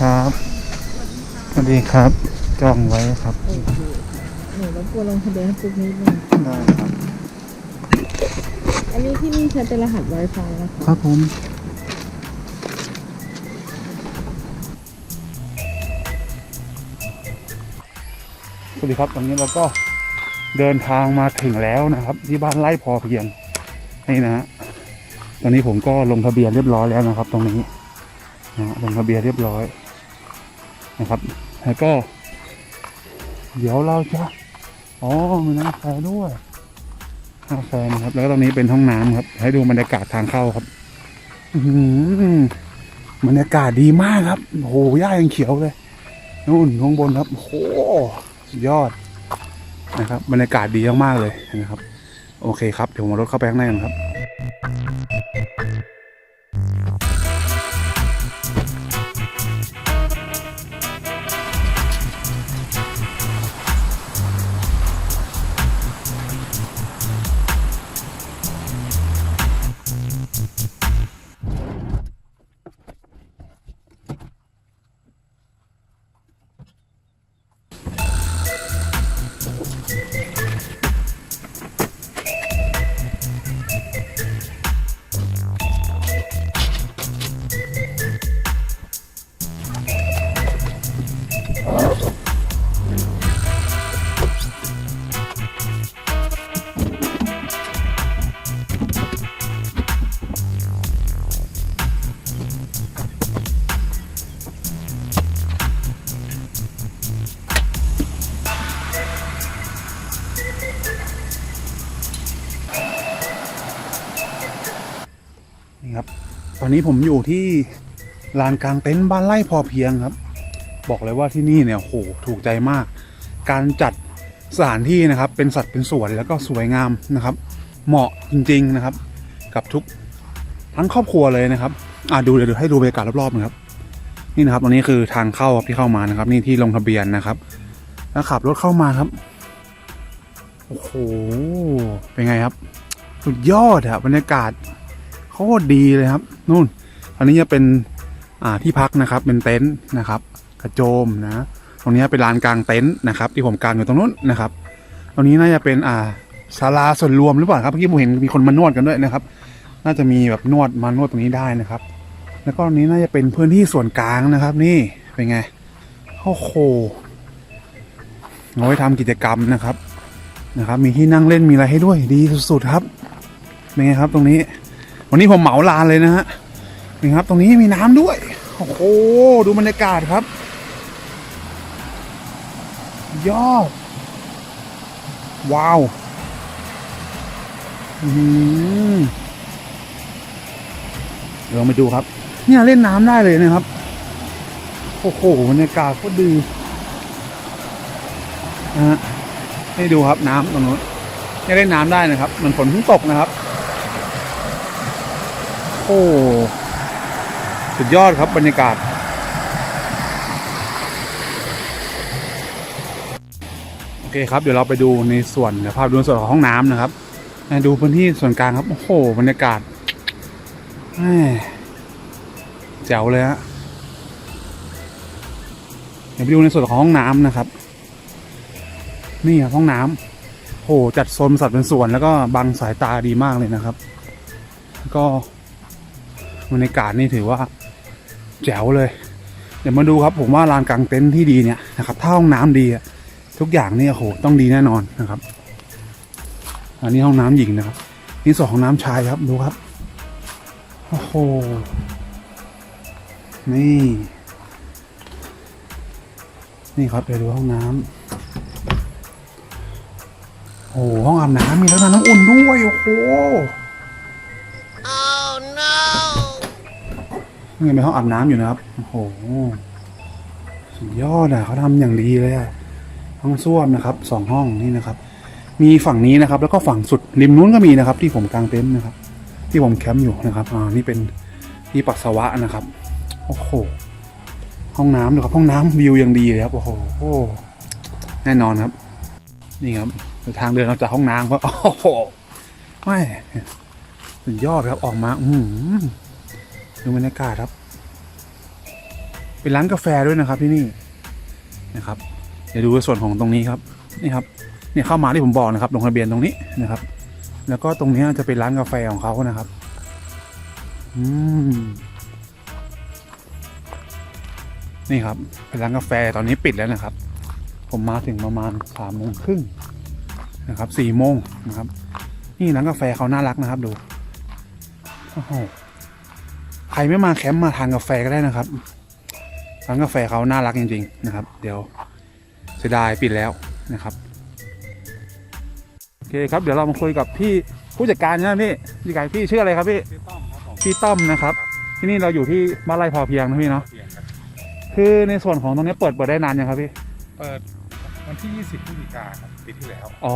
ครับสวัสดีครับจองไว้ครับโอเคหนูรบกวนลงทะเบียนให้ปุ๊กนิดนึงได้ครับ อันนี้ที่นี่ใช้เป็นรหัส Wi-Fi นะคะครับผมสวัสดีครับตอนนี้เราก็เดินทางมาถึงแล้วนะครับ ที่บ้านไร่พอเพียงนี่นะฮะตอนนี้ผมก็ลงทะเบียนเรียบร้อยแล้วนะครับ ตรงนี้นะฮะลงทะเบียนเรียบร้อย นะครับ แล้วก็ เดี๋ยวเราจะอ๋อมีน้ำแฟด้วยน้ำแฟนะครับ แล้วก็ตรงนี้เป็นห้องน้ำครับ ให้ดูบรรยากาศทางเข้าครับอือหือบรรยากาศดีมากครับโอ้โหหญ้ายังเขียวเลยนู่นข้างบนครับโอ้โหยอดนะครับบรรยากาศดีมากๆเลยนะครับ โอเคครับเดี๋ยวผมารถเข้าไปข้างในกันครับ ตอนนี้ผมอยู่ที่ลานกลางเต็นท์บ้านไร่พอเพียงครับ บอกเลยว่าที่นี่เนี่ยโหถูกใจมาก การจัดสถานที่นะครับ เป็นสัตว์เป็นส่วนแล้วก็สวยงามนะครับ เหมาะจริงๆนะครับ กับทุกทั้งครอบครัวเลยนะครับอ่าดูเดี๋ยวให้ดูบรรยากาศรอบๆนะครับ นี่นะครับตรงนี้คือทางเข้าครับที่เข้ามานะครับ นี่ที่ลงทะเบียนนะครับแล้วขับรถเข้ามาครับโอ้โหเป็นไงครับ สุดยอดอะบรรยากาศ ตรดีเลยครับนู่น อันนี้จะเป็นอ่าที่พักนะครับ เป็นเต็นท์นะครับ กระโจมนะตรงนี้เป็นลานกลางเต็นท์นะครับ ที่ผมกางอยู่ตรงนู้นนะครับตรงนี้น่าจะเป็นอ่าศาลาส่วนรวมหรือเปล่าครับเมื่อกี้ผมเห็นมีคนมานวดกันด้วยนะครับ น่าจะมีแบบนวดมานวดตรงนี้ได้นะครับ แล้วก็ตรงนี้น่าจะเป็นพื้นที่ส่วนกลางนะครับ นี่เป็นไงโอ้โหเอาไว้ทำกิจกรรมนะครับนะครับ มีที่นั่งเล่นมีอะไรให้ด้วยดีสุดๆครับเป็นไงครับตรงนี้ วันนี้ผมเหมาลานเลยนะฮะนี่ครับ ตรงนี้มีน้ำด้วย โอ้โห ดูบรรยากาศครับ ยอด ว้าวเดี๋ยวมาดูครับ เนี่ยเล่นน้ำได้เลยนะครับ โอ้โหบรรยากาศก็ดีนะฮะให้ดูครับน้ำตรงนู้นเนี่ยเล่นน้ำได้นะครับ เหมันฝนเพิ่งตกนะครับ โอ้สุดยอดครับบรรยากาศ โอเคครับเดี๋ยวเราไปดูในส่วนเดี๋ยวพดูในส่วนของห้องน้ำนะครับดูพื้นที่ส่วนกลางครับ โอ้โหบรรยากาศแจ๋วเลยฮะเดี๋ยวไปดูในส่วนของห้องน้ำนะครับ นี่ครับห้องน้ำโหจัดโซนสัตว์เป็นส่วนแล้วก็บังสายตาดีมากเลยนะครับ ก็ บรรยากาศนี่ถือว่าแจ๋วเลย เดี๋ยวมาดูครับ ผมว่าลานกลางเต็นท์ที่ดีเนี่ยนะครับถ้าห้องน้ำดีทุกอย่างนี่ยโหต้องดีแน่นอนนะครับ อันนี้ห้องน้ำหญิงนะครับ นี่ส่วนของน้ำชายครับดูครับโอ้โหนี่ นี่ครับเดี๋ยวดูห้องน้ำโอ้หห้องอาบน้ำมีแล้วนะน้ำอุ่นด้วยโอ้โห นี่เป็นห้องอาบน้ำอยู่นะครับ โอ้โห สุดยอดอะเขาทำอย่างดีเลยอะ ห้องส้วมนะครับ สองห้องนี่นะครับ มีฝั่งนี้นะครับ แล้วก็ฝั่งสุดริมนู้นก็มีนะครับ ที่ผมกางเต็นท์นะครับ ที่ผมแคมป์อยู่นะครับ อ่า นี่เป็นที่ปัสสาวะนะครับ โอ้โห ห้องน้ำดูครับ ห้องน้ำวิวอย่างดีเลยครับ โอ้โห แน่นอนครับ นี่ครับ ทางเดินออกจากห้องน้ำก็โอ้โห ไม่สุดยอดครับ ออกมา อือหือ ดูบรรยากาศครับ เป็นร้านกาแฟด้วยนะครับที่นี่นะครับ เดี๋ยวดูส่วนของตรงนี้ครับนี่ครับเนี่ยเข้ามาที่ผมบอกนะครับลงทะเบียนตรงนี้นะครับ แล้วก็ตรงนี้จะเป็นร้านกาแฟของเขานะครับอืมนี่ครับเป็นร้านกาแฟตอนนี้ปิดแล้วนะครับ ผมมาถึงประมาณสามโมงครึ่งนะครับสี่โมงนะครับ นี่ร้านกาแฟเขาน่ารักนะครับดูโอ้โห ใครไม่มาแคมป์มาทานกาแฟก็ได้นะครับร้านกาแฟเขาน่ารักจริง ๆ นะครับ เดี๋ยวเสียดายปิดแล้วนะครับโอเคครับเดี๋ยวเรามาคุยกับพี่ผู้จัดการนะพี่ผู้จัดการพี่ชื่ออะไรครับพี่ชื่อต้อมครับผมพี่ต้อมนะครับ ที่นี่เราอยู่ที่บ้านไร่พอเพียงนะพี่เนาะเปลี่ยนครับคือในส่วนของตรงนี้เปิดเปิดได้นานยังครับพี่เปิดวันที่ 20พฤศจิกาครับปีที่แล้วอ๋อ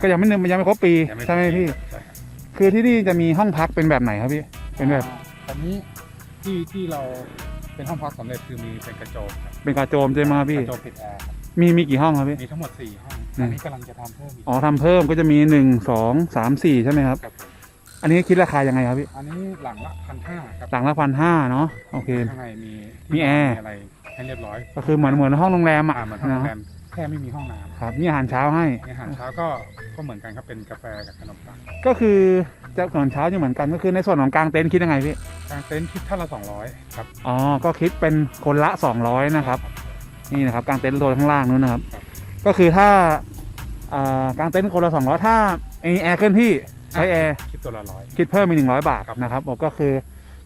ก็ยังไม่เนยังไม่ครบปียังใช่ไหมพี่ ใช่ครับคือที่นี่จะมีห้องพักเป็นแบบไหนครับพี่เป็นแบบ อ่าตอนนี้ที่ที่เราเป็นห้องพักสำเร็จคือมีเป็นกระโจมครับเป็นกระโจมใช่ไหมครับกพี่ระโจมติดแอร์ครับมีมีกี่ห้องครับพี่ มีทั้งหมด4ห้องอืมอันนี้กำลังจะทำเพิ่มอีกอ๋อทำเพิ่มก็จะมีหนึ่งสองสามสี่ใช่ไหมครับ ครับผมอันนี้คิดราคายังไงครับพี่ อันนี้หลังละพันห้าครับหลังละพันห้าเนาะโอเค ข้างในมีมีแอร์ มีอะไรให้เรียบร้อยก็คือเหมือนเหมือนห้องโรงแรมอะอ่าเหมือนห้องนะโรงแรม แค่ไม่มีห้องน้ำครับมีอาหารเช้าให้อาหารเช้าก็ก็เหมือนกันครับเป็นกาแฟกับขนมปังก็คือจะก่อนเช้าจะเหมือนกันก็คือในส่วนของกลางเต็นท์คิดยังไงพี่กลางเต็นท์คิดท่านละ 200 ครับอ๋อ ก็คิดเป็นคนละสองร้อยนะครับ นี่นะครับกลางเต็นท์โซนข้างล่างนู้นนะครับครับก็คือถ้าอ่ากลางเต็นท์คนละสองร้อยถ้ามีแอร์เคลื่อนที่ใช้แอร์คิดตัวละร้อย คิดเพิ่มอีกหนึ่งร้อยบาทครับ นะครับผมก็คือ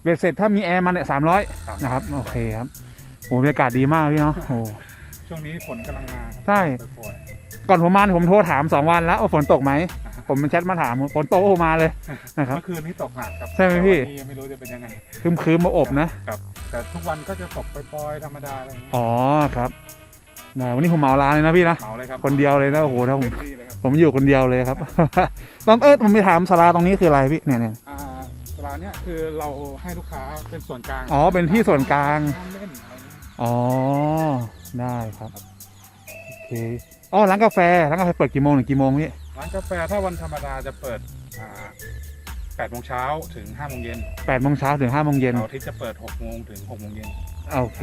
เบ็ดเสร็จถ้ามีแอร์มาเนี่ยสามร้อยครับนะครับ โอเคครับโอ้บรรยากาศดีมากพี่เนาะโอ้ ช่วงนี้ฝนกำลังมาครับใช่ ปล่อยก่อนผมมาเนี่ยผมโทรถามสองวันแล้วว่าฝนตกไหมๆนะฮะผมมันแชทมาถามฝนตกโอ้มาเลยนะครับ เมื่อคืนนี้ตกหนักครับใช่ไหมพี่ แต่วันนี้ยังไม่รู้จะเป็นยังไงคืมคืมมาอบนะ ครับ แต่ทุกวันก็จะตกปล่อยๆธรรมดาอะไรอย่างเงี้ยอ๋อครับนะวันนี้ผมเหมาร้านเลยนะพี่นะ เหมาเลยครับคนเดียวเลยนะโอ้โหถ้าผม เต็มที่เลยครับผมอยู่คนเดียวเลยครับ ตอนเออผมไปถามสาราตรงนี้คืออะไรพี่เนี่ยเนี่ยอ่าร้านเนี้ยคือเราให้ลูกค้าเป็นส่วนกลางอ๋อเป็นที่ส่วนกลางนั่งเล่นอะไรเงี้ยอ๋อ ได้ครับ โอเคอ๋อร้านกาแฟร้านกาแฟเปิดกี่โมงถึงกี่โมงพี่ร้านกาแฟถ้าวันธรรมดาจะเปิดอ่า8โมงเช้าถึง5โมงเย็นแปดโมงเช้าถึงห้าโมงเย็นเสาร์อาทิตย์จะเปิด6โมงถึง6โมงเย็นโอเค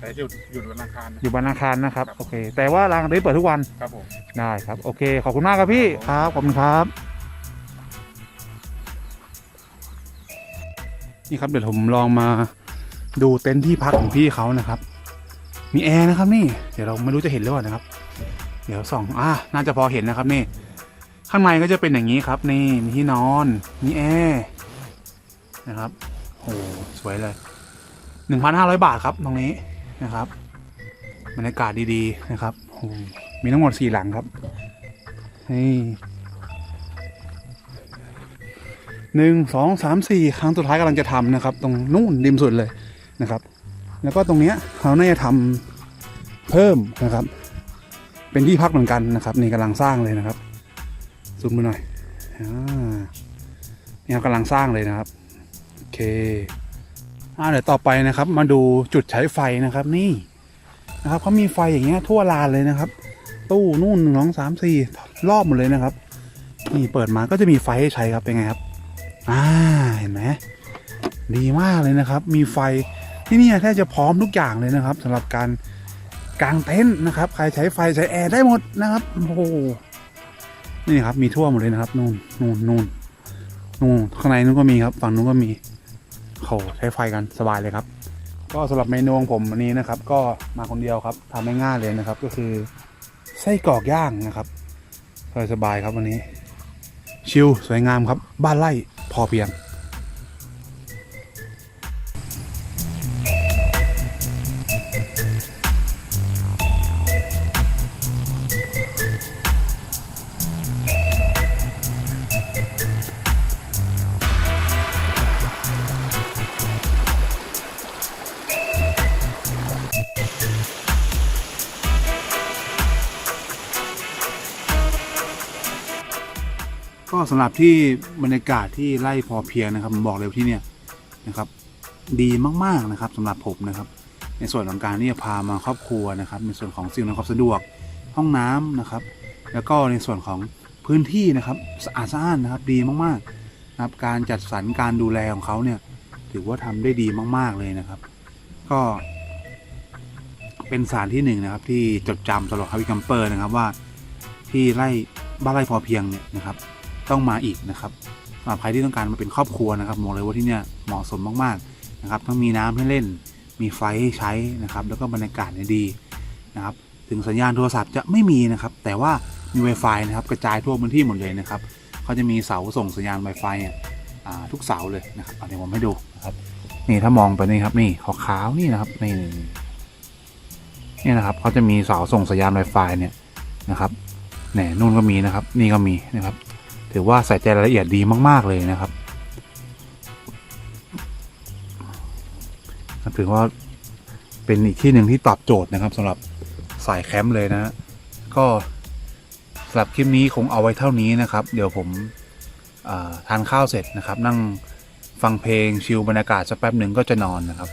แต่หยุดหยุดวันอังคารนะ อยู่วันอังคารนะครับ ครับ โอเค แต่ว่าร้านนี้เปิดทุกวัน ครับผม ได้ครับ โอเค ขอบคุณมากครับพี่ ครับ ขอบคุณครับ นี่ครับ เดี๋ยวผมลองมาดูเต็นท์ที่พักของพี่เขานะครับ มีแอร์นะครับนี่ เดี๋ยวเราไม่รู้จะเห็นหรือเปล่านะครับ เดี๋ยวส่องอ่าน่าจะพอเห็นนะครับนี่ ข้างในก็จะเป็นอย่างนี้ครับ นี่มีที่นอน มีแอร์นะครับโอ้สวยเลยหนึ่งพันห้าร้อยบาทครับตรงนี้นะครับบรรยากาศดีๆนะครับโอ้มีทั้งหมดสี่หลังครับนี่หนึ่งสองสามสี่ครั้งสุดท้ายกำลังจะทำนะครับ ตรงนู่นริมสุดเลยนะครับ แล้วก็ตรงเนี้ยเขาน่าจะทำเพิ่มนะครับ เป็นที่พักเหมือนกันนะครับนี่กำลังสร้างเลยนะครับซูมมาหน่อยอ่านี่ครับกำลังสร้างเลยนะครับโอเคอ่าเดี๋ยวต่อไปนะครับ มาดูจุดใช้ไฟนะครับ นี่นะครับเขามีไฟอย่างเงี้ยทั่วลานเลยนะครับ ตู้นู่นหนึ่งสองสามสี่รอบหมดเลยนะครับ นี่เปิดมาก็จะมีไฟให้ใช้ครับเป็นไงครับอ่าเห็นไหมดีมากเลยนะครับ มีไฟ ที่นี่แทบจะพร้อมทุกอย่างเลยนะครับสำหรับการกางเต็นท์นะครับ ใครใช้ไฟใช้แอร์ได้หมดนะครับโอ้โหนี่ครับมีทั่วหมดเลยนะครับนู่นนู่นนู่นนู่นข้างในนู้นก็มีครับ ฝั่งนู้นก็มีโหใช้ไฟกันสบายเลยครับ ก็สำหรับเมนูของผมวันนี้นะครับ ก็มาคนเดียวครับทำง่ายๆเลยนะครับ ก็คือไส้กรอกย่างนะครับสบายๆครับวันนี้ ชิลสวยงามครับ บ้านไร่พอเพียง ก็สำหรับที่บรรยากาศที่ไร่พอเพียงนะครับผมบอกเลยที่เนี่ยนะครับ ดีมากๆนะครับสำหรับผมนะครับ ในส่วนของการที่จะพามาครอบครัวนะครับ ในส่วนของสิ่งอำนวยความสะดวกห้องน้ำนะครับ แล้วก็ในส่วนของพื้นที่นะครับสะอาดสะอ้านนะครับดีมากๆนะครับ การจัดสรรการดูแลของเขาเนี่ย ถือว่าทำได้ดีมาก ๆเลยนะครับ ก็ เป็นสานที่หนึ่งนะครับ ที่จดจำสำหรับฮาวิคัมเปอร์นะครับว่าที่ไร่บ้านไร่พอเพียงเนี่ยนะครับ ต้องมาอีกนะครับสำหรับใครที่ต้องการมาเป็นครอบครัวนะครับบอกเลยว่าที่เนี่ยเหมาะสมมากๆนะครับทั้งมีน้ำให้เล่น มีไฟให้ใช้นะครับ แล้วก็บรรยากาศเนี่ยดีนะครับ ถึงสัญญาณโทรศัพท์จะไม่มีนะครับ แต่ว่ามี Wi-Fi นะครับกระจายทั่วพื้นที่หมดเลยนะครับเขาจะมีเสาส่งสัญญาณ Wi-Fi เนี่ยทุกเสาเลยนะครับเดี๋ยวผมให้ดูนะครับ นี่ถ้ามองไปนี่ครับนี่ขาวๆนี่นะครับนี่นี่นี่นี่นะครับเขาจะมีเสาส่งสัญญาณ Wi-Fi เนี่ยนะครับแหนนู่นก็มีนะครับ นี่ก็มีนะครับ ถือว่าใส่ใจรายละเอียดดีมาก ๆ เลยนะครับถือว่าเป็นอีกที่หนึ่งที่ตอบโจทย์นะครับสำหรับสายแคมป์เลยนะ ก็สำหรับคลิปนี้คงเอาไว้เท่านี้นะครับ เดี๋ยวผมาทานข้าวเสร็จนะครับ นั่งฟังเพลงชิลบรรยากาศสักแป๊บหนึ่งก็จะนอนนะครับ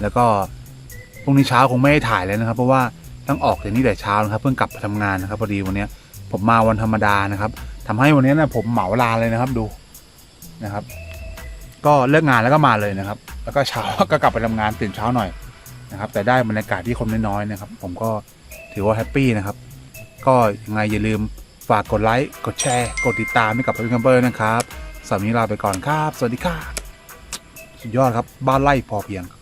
แล้วก็พรุ่งนี้เช้าคงไม่ได้ถ่ายเลยนะครับ เพราะว่าต้องออกจากนี่แต่เช้านะครับ เพิ่งกลับไปทำงานนะครับพอดีวันนี้ผมมาวันธรรมดานะครับ ทำให้วันนี้นะผมเหมาลาเลยนะครับดูนะครับ ก็เลิกงานแล้วก็มาเลยนะครับ แล้วก็เช้าก็กลับไปทำงานตื่นเช้าหน่อยนะครับ แต่ได้บรรยากาศที่คนน้อยๆนะครับ ผมก็ถือว่าแฮปปี้นะครับ ก็ยังไงอย่าลืมฝากกดไลค์กดแชร์ กดติดตามให้กับพี่คัมเบอร์นะครับสำหรับนี้ลาไปก่อนครับ สวัสดีครับสุดยอดครับ บ้านไร่พอเพียงครับ